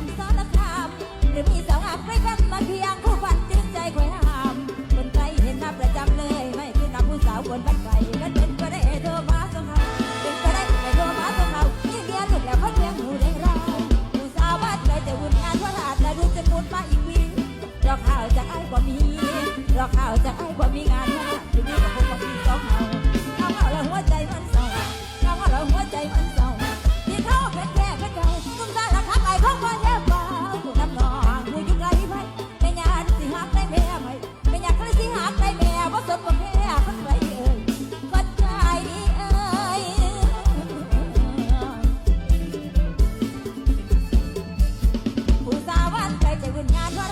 มสารคามหรือมีสาวอักไรกันมาเพียงคู่ฝันจึงใจคอยหาม คนไกลเห็นหน้าประจำเลย ไม่คือนับผู้สาวคนบ้านไกลกันเป็นก็ได้เทรมาส่งเขาเป็นก็ได้ไปโทรมาส่งเขาที่เรียนหลุดแล้วเขาเพียงหูเด้งเราผู้สาวบ้านไกลแต่วุ่นงานว่าหาดแต่รู้จะมุดมาอีกวีรอข่าวจากไอ้บ่ามีรอข่าวจากไอ้บ่ามีงานว่า I'm not